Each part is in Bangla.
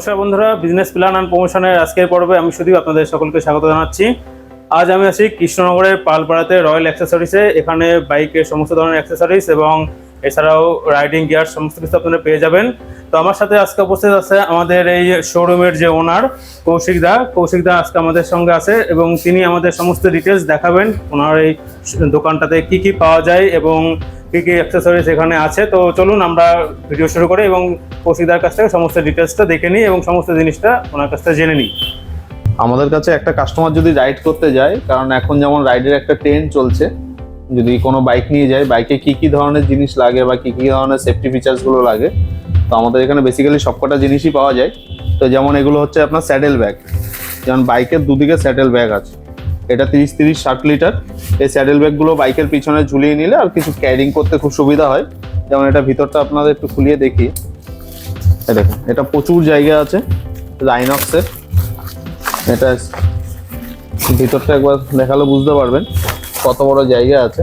নমস্কার বন্ধুরা বিজনেস প্ল্যান অ্যান্ড প্রমোশনের আজকের পর্বে আমি শুধু আপনাদের সকলকে স্বাগত জানাচ্ছি। আজ আমি আছি কৃষ্ণনগরের পালপাড়াতে রয়্যাল অ্যাক্সেসরিজে এখানে বাইকের সমস্ত ধরনের অ্যাক্সেসরিজ এবং এছাড়াও রাইডিং গিয়ার সমস্ত কিছু আপনারা পেয়ে যাবেন। তো আমার সাথে আজকে উপস্থিত আছে আমাদের এই শোরুমের যে ওনার কৌশিক দা। কৌশিক দা আজকে আমাদের সঙ্গে আছে এবং তিনি আমাদের সমস্ত ডিটেলস দেখাবেন। ওনার এই দোকানটাতে কি কি পাওয়া যায় এবং কি কি অ্যাক্সেসরিজ এখানে আছে? তো চলুন আমরা ভিডিও শুরু করি এবং কৌশিকদার কাছ থেকে সমস্ত ডিটেলসটা দেখে নিই এবং সমস্ত জিনিসটা ওনার কাছ থেকে জেনে নিই। আমাদের কাছে একটা কাস্টমার যদি রাইড করতে যায়, কারণ এখন যেমন রাইডের একটা ট্রেন্ড চলছে, যদি কোনো বাইক নিয়ে যায় বাইকে কি কি ধরনের জিনিস লাগে বা কি কি ধরনের সেফটি ফিচার্সগুলো লাগে, তো আমাদের এখানে বেসিক্যালি সবকটা জিনিসই পাওয়া যায়। তো যেমন এগুলো হচ্ছে আপনার স্যাডেল ব্যাগ যেমন বাইকের দুদিকে স্যাডেল ব্যাগ আছে। এটা তিরিশ তিরিশ ষাট লিটার। এই স্যাডেল ব্যাগগুলো বাইকের পিছনে ঝুলিয়ে নিলে আর কিছু ক্যারিং করতে খুব সুবিধা হয়। যেমন এটা ভিতরটা আপনাদের একটু খুলিয়ে দেখি। দেখুন, এটা প্রচুর জায়গা আছে লাইনক্সের এটা ভিতরটা একবার দেখালে বুঝতে পারবেন কত বড় জায়গা আছে।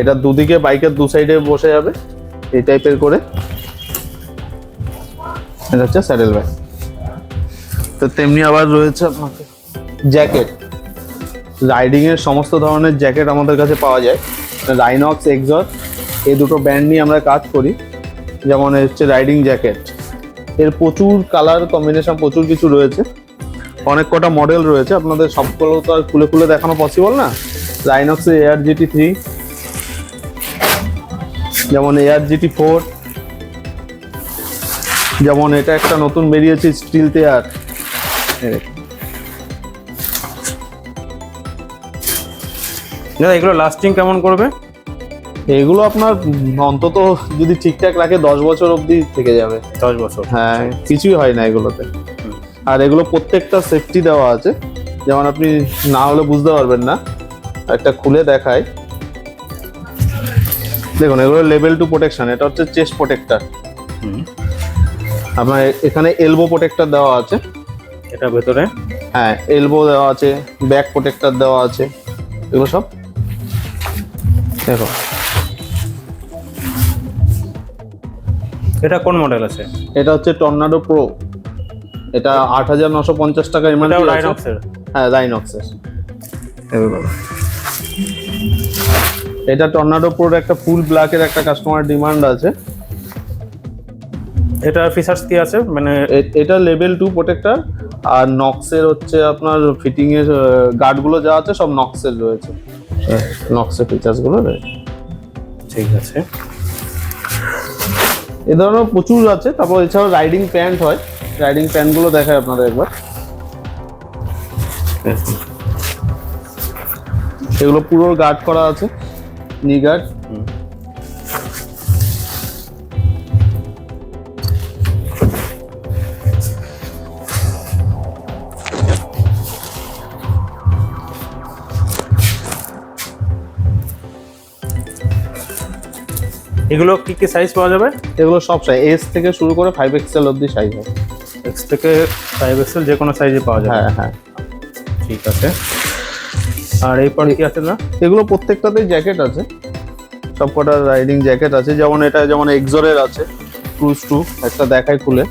এটা দুদিকে বাইকের দু সাইডে বসে যাবে, এই টাইপের করে। এটা হচ্ছে স্যাডেল ব্যাগ তো তেমনি আবার রয়েছে আপনাকে জ্যাকেট। রাইডিং এর সমস্ত ধরনের জ্যাকেট আমাদের কাছে পাওয়া যায়। রাইনক্স এক্সট এই দুটো ব্র্যান্ড নিয়ে আমরা কাজ করি। যেমন হচ্ছে রাইডিং জ্যাকেট। এর প্রচুর কালার কম্বিনেশন প্রচুর কিছু রয়েছে। অনেক কটা মডেল রয়েছে। আপনাদের সবগুলো তো আর খুলে খুলে দেখানো পসিবল না? রাইনক্সের এয়ার জিটি থ্রি যেমন এয়ার জিটি ফোর যেমন এটা একটা নতুন বেরিয়েছে স্টিল তেয়ার দাদা এগুলো লাস্টিং কেমন করবে? এগুলো আপনার অন্তত যদি ঠিকঠাক রাখে দশ বছর অবধি থেকে যাবে। দশ বছর। হ্যাঁ কিছুই হয় না এগুলোতে। আর এগুলো প্রত্যেকটা সেফটি দেওয়া আছে। যেমন আপনি না হলে বুঝতে পারবেন না। একটা খুলে দেখায় দেখুন এগুলো লেভেল টু প্রোটেকশন এটা হচ্ছে চেস্ট প্রোটেক্টার আপনার এখানে এলবো প্রোটেক্টার দেওয়া আছে। এটা ভেতরে? হ্যাঁ এলবো দেওয়া আছে ব্যাক প্রোটেক্টর দেওয়া আছে এগুলো সব? দেখো। এটা কোন মডেল আছে? এটা হচ্ছে টর্নাডো প্রো এটা আট হাজার নশো পঞ্চাশ টাকা এমআরপি আছে। লাইনক্সের হ্যাঁ রাইনক্সের এটা টর্নাডো প্রোর একটা ফুল ব্ল্যাকের একটা কাস্টমার ডিমান্ড আছে। এটার ফিচার্স কি আছে? মানে এটা লেভেল টু প্রোটেক্টর আর নক্সের হচ্ছে আপনার ফিটিং এর গার্ডগুলো যা আছে সব নক্সের রয়েছে। নক্সের ফিচার্সগুলো রয়েছে। ঠিক আছে। এ ধরনের প্রচুর আছে তারপর এছাড়াও রাইডিং প্যান্ট হয়। রাইডিং প্যান্টগুলো দেখায় আপনাদের একবার। এগুলো পুরো গার্ড করা আছে। নি গার্ড এগুলো কি কি সাইজ পাওয়া যাবে? এগুলো সব সাইজ এস থেকে শুরু করে ফাইভ এক্সেল অবধি সাইজ হয়। এক্স থেকে ফাইভ এক্সেল যে কোনো সাইজে পাওয়া যায় হ্যাঁ হ্যাঁ। ঠিক আছে। আর এই পর কি আছে না এগুলো প্রত্যেকটাতেই জ্যাকেট আছে। সবকটা রাইডিং জ্যাকেট আছে। যেমন এটা যেমন এক্সোরের আছে। ক্রুজ টু একটা দেখায় খুলে।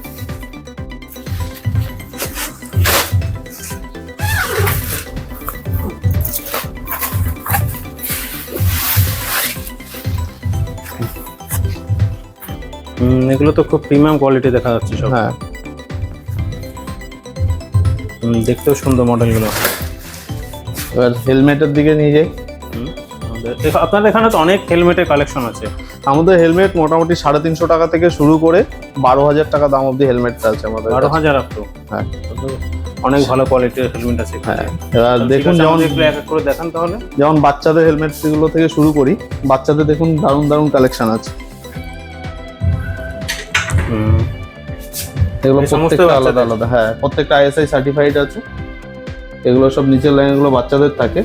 এগুলো তো খুব প্রিমিয়াম কোয়ালিটি দেখা যাচ্ছে সব। হ্যাঁ। দেখতেও সুন্দর মডেলগুলো এবার হেলমেটের দিকে নিয়ে যাই। আপনাদের এখানে তো অনেক হেলমেটের কালেকশন আছে। আমাদের হেলমেট মোটামুটি সাড়ে তিনশো টাকা থেকে শুরু করে বারো হাজার টাকা দাম অব্দি হেলমেটটা আছে আমাদের বারো হাজার আপতো হ্যাঁ। অনেক ভালো কোয়ালিটির হেলমেট আছে হ্যাঁ এবার দেখুন যেমন এক এক করে দেখান তাহলে। যেমন বাচ্চাদের হেলমেটগুলো থেকে শুরু করি বাচ্চাদের দেখুন দারুণ দারুণ কালেকশন আছে। এগুলো প্রত্যেকটা আলাদা আলাদা হ্যাঁ প্রত্যেকটা আইএসআই সার্টিফাইড আছে। এগুলো সব নিচের লাইনগুলো বাচ্চাদের থাকে।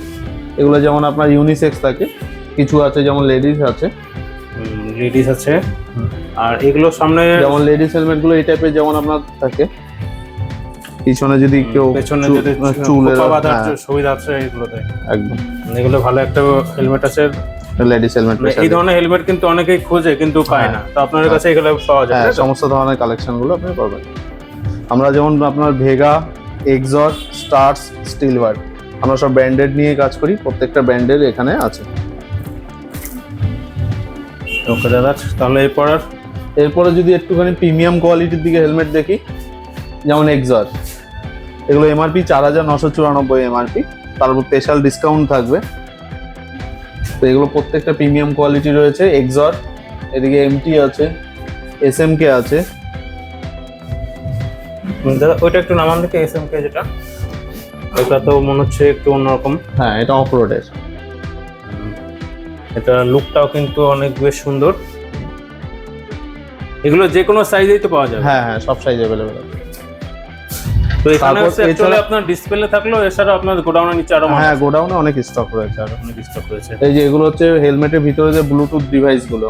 এগুলো যেমন আপনার ইউনিসেক্স থাকে কিছু আছে যেমন লেডিস আছে। লেডিস আছে। আর এগুলো সামনে যেমন লেডিস হেলমেটগুলো এই টাইপের যেমন আপনার থাকে। পিছনে যদি কেউ পেছনে যদি বাঁধার হ্যাঁ, সুবিধা আছে এগুলোতে। একদম। এগুলো ভালো একটা হেলমেট আছে। লেডিস হেলমেট মানে এই ধরনের হেলমেট কিন্তু অনেকেই খোঁজে কিন্তু পায় না। তো আপনার কাছে এগুলো পাওয়া যায় হ্যাঁ সমস্ত ধরনের কালেকশনগুলো আপনি পাবেন। আমরা যেমন আপনার ভেগা এক্সর স্টার্স স্টিলওয়ার আমরা সব ব্র্যান্ডেড নিয়ে কাজ করি প্রত্যেকটা ব্র্যান্ডের এখানে আছে। ওকে দাদা তাহলে এরপর আর? এরপরে যদি একটুখানি প্রিমিয়াম কোয়ালিটির দিকে হেলমেট দেখি যেমন এক্সর এগুলো এমআরপি চার হাজার নশো চুরানব্বই এমআরপি তার উপর স্পেশাল ডিসকাউন্ট থাকবে। তো এগুলো প্রত্যেকটা প্রিমিয়াম কোয়ালিটি রয়েছে এক্সর এদিকে এমটি আছে এস এম কে আছে। দাদা ওইটা একটু নামান দেখে এস এম কে যেটা। ওটা তো মনে হচ্ছে একটু অন্যরকম। হ্যাঁ এটা অফ রোডের এটা লুকটাও কিন্তু অনেক বেশ সুন্দর। এগুলো যে কোনো সাইজেই তো পাওয়া যাবে। হ্যাঁ হ্যাঁ সব সাইজ অ্যাভেলেবেল আছে। তো এখানে অ্যাকচুয়ালি এছাড়া- আপনার ডিসপ্লে এছাড়া আপনার গোডাউনের নিচে আরও হ্যাঁ গোডাউনে অনেক স্টক রয়েছে আরও। অনেক স্টক রয়েছে। এই যে এগুলো হচ্ছে হেলমেটের ভিতরে যে ব্লুটুথ ডিভাইসগুলো।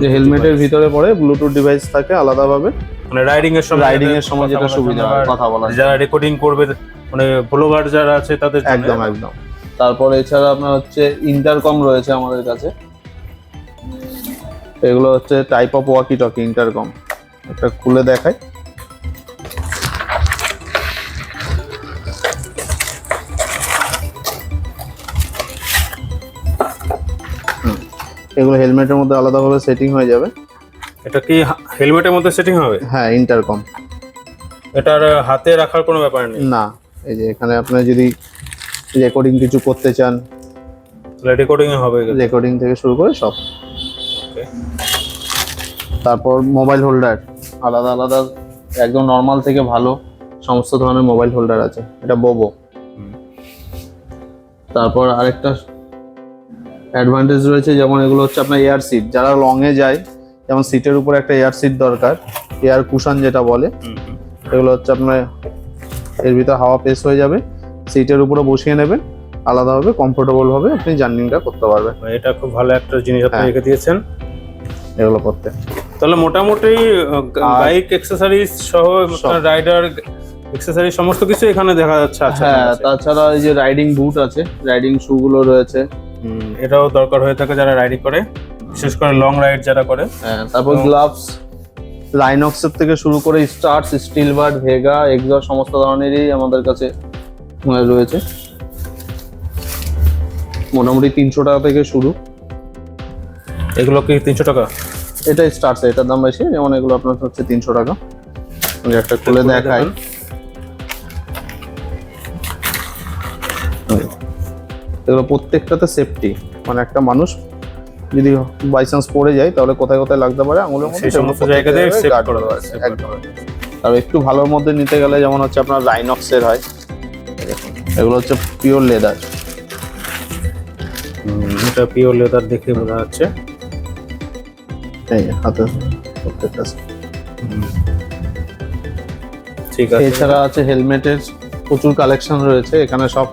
যে হেলমেটের ভিতরে পড়ে ব্লুটুথ ডিভাইস থাকে আলাদাভাবে। মানে রাইডিং এর সময় রাইডিং এর সময় যেটা সুবিধা হয় কথা বলার যারা রেকর্ডিং করবে মানে ব্লগার যারা আছে তাদের একদম একদম। তারপর এছাড়া আপনার হচ্ছে ইন্টারকম রয়েছে আমাদের কাছে। এগুলো হচ্ছে type of walkie talkie intercom একটা খুলে দেখাই। এগুলো হেলমেটের মধ্যে আলাদাভাবে সেটিং হয়ে যাবে। এটা কি হেলমেটের মধ্যে সেটিং হবে? হ্যাঁ ইন্টারকম এটার হাতে রাখার কোনো ব্যাপার নেই? না এই যে এখানে আপনি যদি রেকর্ডিং কিছু করতে চান। রেকর্ডিং এ হবে রেকর্ডিং থেকে শুরু করে সব। তারপর মোবাইল হোল্ডার আলাদা আলাদা একদম নর্মাল থেকে ভালো সমস্ত ধরনের মোবাইল হোল্ডার আছে। এটা বোবো তারপর আরেকটা অ্যাডভান্টেজ রয়েছে যেমন এগুলো হচ্ছে আপনার এয়ার সিট যারা লং এ যায় যেমন সিটের উপর একটা এয়ার সিট দরকার এয়ার কুশন যেটা বলে। এগুলো হচ্ছে আপনার এর ভিতরে হাওয়া পেস হয়ে যাবে। সিটের উপরে বসিয়ে নেবেন আলাদাভাবে কমফোর্টেবল ভাবে আপনি জার্নিংটা করতে পারবেন। এটা খুব ভালো একটা জিনিস আপনি হ্যাঁ। রেখে দিয়েছেন। এগুলো করতে। তাহলে মোটামুটি বাইক অ্যাক্সেসরিজ সহ রাইডার অ্যাক্সেসরিজ সমস্ত কিছু এখানে দেখা যাচ্ছে আচ্ছা হ্যাঁ তাছাড়া এই যে রাইডিং বুট আছে রাইডিং শু গুলো রয়েছে। এটাও দরকার হয়ে থাকে যারা রাইডিং করে বিশেষ করে লং রাইড যারা করে। হ্যাঁ, তারপর গ্লাভস লাইনক্সের থেকে শুরু করে stars steel Steelbird Vega XOR সমস্ত ধরনেরই আমাদের কাছে রয়েছে। মোটামুটি তিনশো টাকা থেকে শুরু। এগুলো কি তিনশো টাকা? এটা স্টার্স এটার দাম বেশি যেমন এগুলো আপনার হচ্ছে তিনশো টাকা। একটা খুলে খুলে এগুলো প্রত্যেকটাতে সেফটি মানে একটা মানুষ যদি বাই চান্স পড়ে যায় তাহলে কোথায় কোথায় লাগতে পারে আঙুলের মধ্যে সেই সমস্ত জায়গাতে করা একদম। আর একটু ভালোর মধ্যে নিতে গেলে যেমন হচ্ছে আপনার রাইনক্সের হয় এগুলো হচ্ছে পিওর লেদার এটা পিওর লেদার দেখে যাচ্ছে। এই হাতে প্রত্যেকটা। ঠিক আছে। এছাড়া আছে হেলমেটের প্রচুর কালেকশন রয়েছে এখানে সব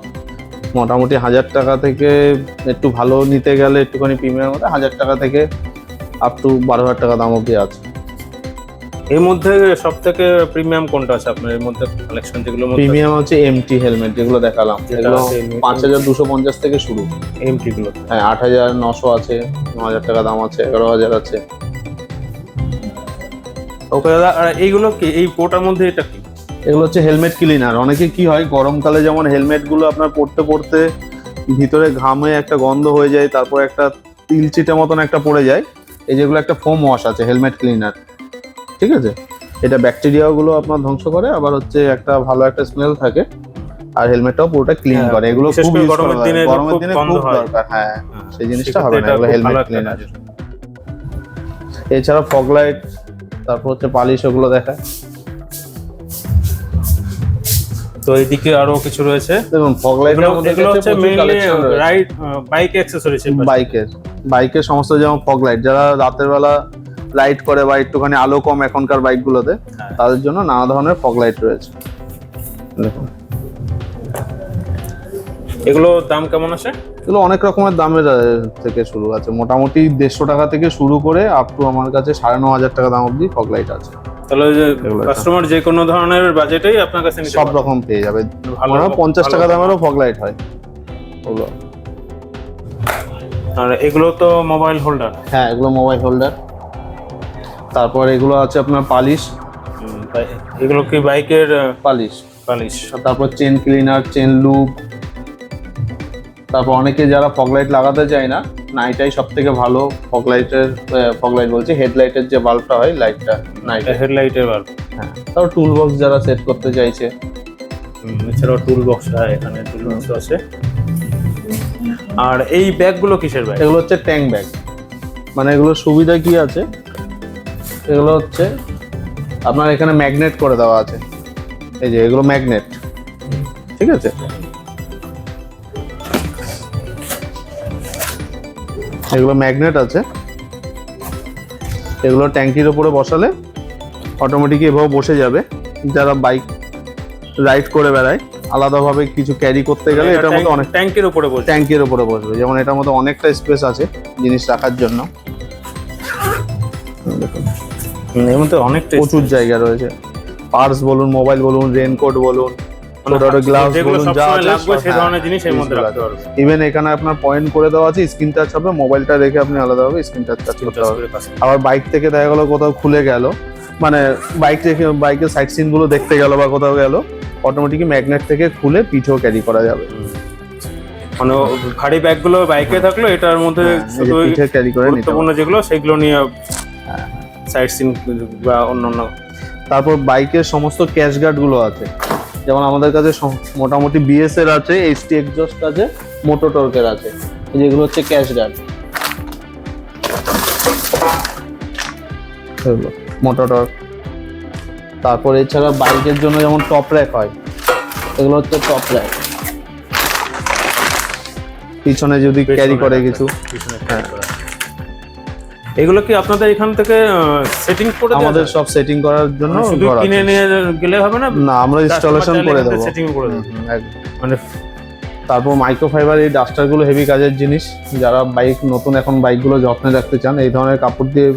মোটামুটি হাজার টাকা থেকে একটু ভালো নিতে গেলে একটুখানি প্রিমিয়াম মধ্যে হাজার টাকা থেকে আপ টু বারো হাজার টাকা দাম অবধি আছে। এর মধ্যে সব থেকে প্রিমিয়াম কোনটা আছে আপনার? এর মধ্যে কালেকশন যেগুলো প্রিমিয়াম হচ্ছে এমটি হেলমেট যেগুলো দেখালাম। এগুলো পাঁচ হাজার দুশো পঞ্চাশ থেকে শুরু। এমটি গুলো। হ্যাঁ আট হাজার নশো আছে ন হাজার টাকা দাম আছে এগারো হাজার আছে। ওকে দাদা আর এইগুলো কি? এই কোটার মধ্যে এটা কি? এগুলো হচ্ছে হেলমেট ক্লিনার অনেকে কি হয় গরমকালে যেমন হেলমেটগুলো আপনার পড়তে পড়তে ভিতরে ঘামে একটা গন্ধ হয়ে যায় তারপর একটা তিলচিটে মতন একটা পড়ে যায় এই যেগুলো একটা ফোম ওয়াশ আছে হেলমেট ক্লিনার ঠিক আছে? এটা ব্যাকটেরিয়া গুলো আপনার ধ্বংস করে আবার হচ্ছে একটা ভালো একটা স্মেল থাকে আর হেলমেটটাও পুরোটা ক্লিন হ্যাঁ, করে। এগুলো খুব গরমের দিনে গরমের দিনে খুব দরকার হ্যাঁ সেই জিনিসটা হবে না এগুলো হেলমেট ক্লিনার এছাড়া ফগ লাইট তারপর হচ্ছে পালিশ ওগুলো দেখায় তো এইদিকে আরও কিছু রয়েছে। দেখুন ফগ লাইটের মধ্যে এগুলো হচ্ছে মেইনলি রাইড বাইক অ্যাক্সেসরিজ বাইকের বাইকের সমস্ত যেমন ফগ লাইট যারা রাতের বেলা লাইট করে বা একটুখানি আলো কম এখনকার বাইকগুলোতে হ্যাঁ। তাদের জন্য নানা ধরনের ফগ লাইট রয়েছে। দেখুন। এগুলো দাম কেমন আছে? এগুলো অনেক রকমের দামের থেকে শুরু আছে। মোটামুটি দেড়শো টাকা থেকে শুরু করে আপ টু আমার কাছে সাড়ে ন হাজার টাকা দাম অবধি ফগ লাইট আছে। তাহলে কাস্টমার যে কোনো ধরনের বাজেটেই আপনার কাছে নিতে সব রকম পেয়ে যাবে। ভালো পঞ্চাশ টাকা দামেরও ফগ লাইট হয়। ওগুলো। আর এগুলো তো মোবাইল হোল্ডার হ্যাঁ এগুলো মোবাইল হোল্ডার তারপর এগুলো আছে আপনার পালিশ। এগুলো কি বাইকের পালিশ। পালিশ। তারপর চেন ক্লিনার চেন লুপ তারপর অনেকে যারা ফগ লাইট লাগাতে চায় না নাইটাই সব থেকে ভালো ফগ লাইটের ফগ লাইট বলছি হেডলাইটের যে বাল্বটা হয় লাইটটা নাইট হেডলাইটের বাল্ব হ্যাঁ তারপর টুল বক্স যারা সেট করতে চাইছে। এছাড়াও টুল বক্স এখানে টুল বক্স আছে। আর এই ব্যাগগুলো কিসের ব্যাগ? এগুলো হচ্ছে ট্যাঙ্ক ব্যাগ মানে এগুলোর সুবিধা কি আছে? এগুলো হচ্ছে আপনার এখানে ম্যাগনেট করে দেওয়া আছে। এই যে এগুলো ম্যাগনেট ঠিক আছে? এগুলো ম্যাগনেট আছে। এগুলো ট্যাঙ্কির ওপরে বসালে অটোমেটিক এভাবে বসে যাবে। যারা বাইক রাইড করে বেড়ায় আলাদাভাবে কিছু ক্যারি করতে গেলে এটার মধ্যে অনেক ট্যাঙ্কের উপরে বসবে। ট্যাঙ্কের উপরে বসবে। যেমন এটার মধ্যে অনেকটা স্পেস আছে জিনিস রাখার জন্য। দেখুন, এর মধ্যে অনেকটা প্রচুর জায়গা রয়েছে। পার্স বলুন মোবাইল বলুন রেনকোট বলুন ছোট ছোট বলুন যা আছে সেই ধরনের জিনিস এর মধ্যে রাখতে পারবেন ইভেন এখানে আপনার পয়েন্ট করে দেওয়া আছে স্ক্রিন টাচ হবে মোবাইলটা রেখে আপনি আলাদাভাবে স্ক্রিন টাচ টাচ করতে পারবেন আবার বাইক থেকে দেখা গেলো কোথাও খুলে গেল মানে বাইক থেকে বাইকের সাইড সিনগুলো দেখতে গেল বা কোথাও গেল অটোমেটিক ম্যাগনেট থেকে খুলে পিঠেও ক্যারি করা যাবে। মানে ভারী ব্যাগগুলো বাইকে থাকল এটার মধ্যে হ্যাঁ, শুধু পিঠে ক্যারি করে গুরুত্বপূর্ণ যেগুলো সেগুলো নিয়ে সাইড সিন বা অন্যান্য। তারপর বাইকের সমস্ত ক্যাশ গার্ডগুলো আছে। যেমন আমাদের কাছে মোটামুটি বিএস এর আছে এইচটি এক্সজস্ট আছে মোটো টর্কের আছে। যেগুলো হচ্ছে ক্যাশ গার্ড মোটো টর্ক তারপর এছাড়া বাইকের জন্য যেমন টপ র্যাক হয় এগুলো হচ্ছে টপ র্যাক পিছনে যদি ক্যারি করে কিছু। করা। এগুলো কি আপনাদের এখান থেকে সেটিং করে আমাদের সব সেটিং করার জন্য মানে শুধু কিনে নিয়ে গেলে হবে না? না আমরা ইনস্টলেশন করে দেবো। সেটিং করে দেবো। মানে তারপর মাইক্রোফাইবার এই ডাস্টারগুলো হেভি কাজের জিনিস। যারা বাইক নতুন এখন বাইকগুলো যত্নে রাখতে চান এই ধরনের কাপড় দিয়ে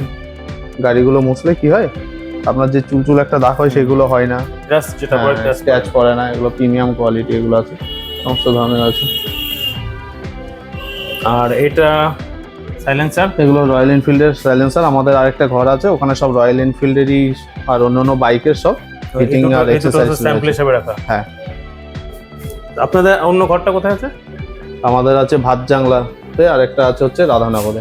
গাড়িগুলো মুছলে কি হয়? আপনার যে চুলচুল একটা দাগ হয় সেগুলো হয় না। জাস্ট যেটা পরে just স্ক্র্যাচ পড়ে না এগুলো প্রিমিয়াম কোয়ালিটি এগুলো আছে। সমস্ত ধরনের আছে। আর এটা সাইলেন্সার এগুলো রয়্যাল এনফিল্ডের সাইলেন্সার আমাদের আরেকটা ঘর আছে ওখানে সব রয়্যাল এনফিল্ডেরই আর অন্যান্য বাইকের সব ফিটিং আর এক্সারসাইজ স্যাম্পল হিসেবে রাখা। হ্যাঁ। আপনাদের অন্য ঘরটা কোথায় আছে? আমাদের আছে ভাত জাংলাতে আর একটা আছে হচ্ছে রাধানগরে।